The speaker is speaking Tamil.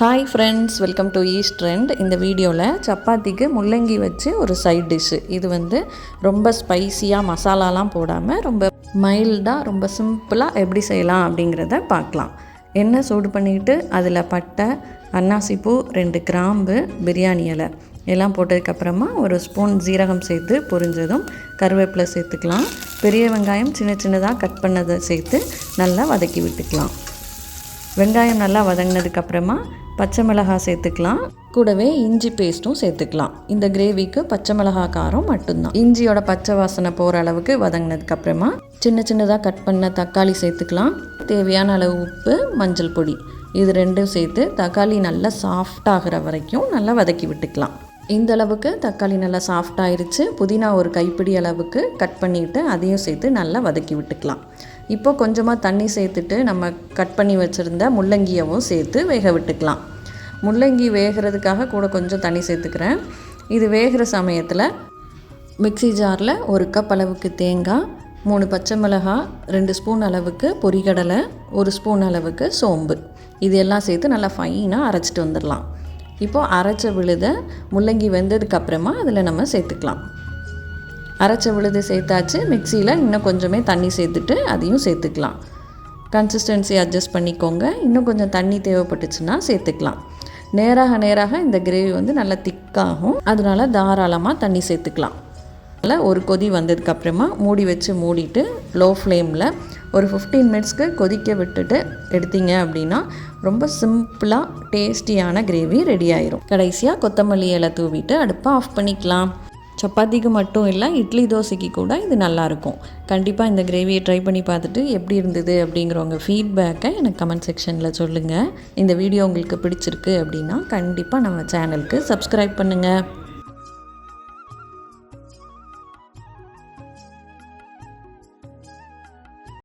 Hi friends welcome to east trend இந்த வீடியோவில் சப்பாத்திக்கு முள்ளங்கி வச்சு ஒரு சைட் டிஷ்ஷு இது வந்து ரொம்ப ஸ்பைசியாக மசாலாலாம் போடாமல் ரொம்ப மைல்டாக ரொம்ப சிம்பிளாக எப்படி செய்யலாம் அப்படிங்கிறத பார்க்கலாம். எண்ணெய் சூடு பண்ணிக்கிட்டு அதில் பட்டை அன்னாசிப்பூ ரெண்டு கிராம்பு பிரியாணி இலை எல்லாம் போட்டதுக்கப்புறமா ஒரு ஸ்பூன் ஜீரகம் சேர்த்து பொரிஞ்சதும் கருவேப்பிலை சேர்த்துக்கலாம். பெரிய வெங்காயம் சின்ன சின்னதாக கட் பண்ணதை சேர்த்து நல்லா வதக்கி விட்டுக்கலாம். வெங்காயம் நல்லா வதங்கினதுக்கப்புறமா பச்சை மிளகாய் சேர்த்துக்கலாம். கூடவே இஞ்சி பேஸ்ட்டும் சேர்த்துக்கலாம். இந்த கிரேவிக்கு பச்சை மிளகாய் காரம் மட்டும்தான். இஞ்சியோட பச்சை வாசனை போகிற அளவுக்கு வதங்கினதுக்கப்புறமா சின்ன சின்னதாக கட் பண்ண தக்காளி சேர்த்துக்கலாம். தேவையான அளவு உப்பு மஞ்சள் பொடி. இது ரெண்டும் சேர்த்து தக்காளி நல்லா சாஃப்ட் ஆகிற வரைக்கும் நல்லா வதக்கி விட்டுக்கலாம். இந்த அளவுக்கு தக்காளி நல்லா சாஃப்டாயிருச்சு புதினா ஒரு கைப்பிடி அளவுக்கு கட் பண்ணிவிட்டு அதையும் சேர்த்து நல்லா வதக்கி விட்டுக்கலாம். இப்போ கொஞ்சமாக தண்ணி சேர்த்துட்டு நம்ம கட் பண்ணி வச்சுருந்த முள்ளங்கியவும் சேர்த்து வேக விட்டுக்கலாம். முள்ளங்கி வேகிறதுக்காக கூட கொஞ்சம் தண்ணி சேர்த்துக்கிறேன். இது வேகிற சமயத்தில் மிக்ஸி ஜாரில் ஒரு கப் அளவுக்கு தேங்காய் மூணு பச்சை மிளகாய் ரெண்டு ஸ்பூன் அளவுக்கு பொரிகடலை ஒரு ஸ்பூன் அளவுக்கு சோம்பு. இது எல்லாம் சேர்த்து நல்லா ஃபைனாக அரைச்சிட்டு வந்துடலாம். இப்போது அரைச்ச விழுதை முள்ளங்கி வெந்ததுக்கப்புறமா அதில் நம்ம சேர்த்துக்கலாம். அரைச்ச விழுது சேர்த்தாச்சு மிக்சியில் இன்னும் கொஞ்சமே தண்ணி சேர்த்துட்டு அதையும் சேர்த்துக்கலாம். கன்சிஸ்டன்சி அட்ஜஸ்ட் பண்ணிக்கோங்க. இன்னும் கொஞ்சம் தண்ணி தேவைப்பட்டுச்சுன்னா சேர்த்துக்கலாம். நேராக நேராக இந்த கிரேவி வந்து நல்லா திக்காகும் அதனால தாராளமாக தண்ணி சேர்த்துக்கலாம். அதில் ஒரு கொதி வந்ததுக்கப்புறமா மூடி வச்சு மூடிட்டு லோ ஃப்ளேமில் ஒரு ஃபிஃப்டீன் மினிட்ஸ்க்கு கொதிக்க விட்டுட்டு எடுத்தீங்க அப்படின்னா ரொம்ப சிம்பிளாக டேஸ்டியான கிரேவி ரெடி ஆயிரும். கடைசியாக கொத்தமல்லி இலை தூவிட்டு அடுப்பை ஆஃப் பண்ணிக்கலாம். சப்பாத்திக்கு மட்டும் இல்லை இட்லி தோசைக்கு கூட இது நல்லாயிருக்கும் கண்டிப்பாக இந்த கிரேவியை ட்ரை பண்ணி பார்த்துட்டு எப்படி இருந்தது அப்படிங்கிறவங்க ஃபீட்பேக்கை எனக்கு கமெண்ட் செக்ஷனில் சொல்லுங்கள் இந்த வீடியோ உங்களுக்கு பிடிச்சிருக்கு அப்படின்னா கண்டிப்பாக நம்ம சேனலுக்கு சப்ஸ்கிரைப் பண்ணுங்கள்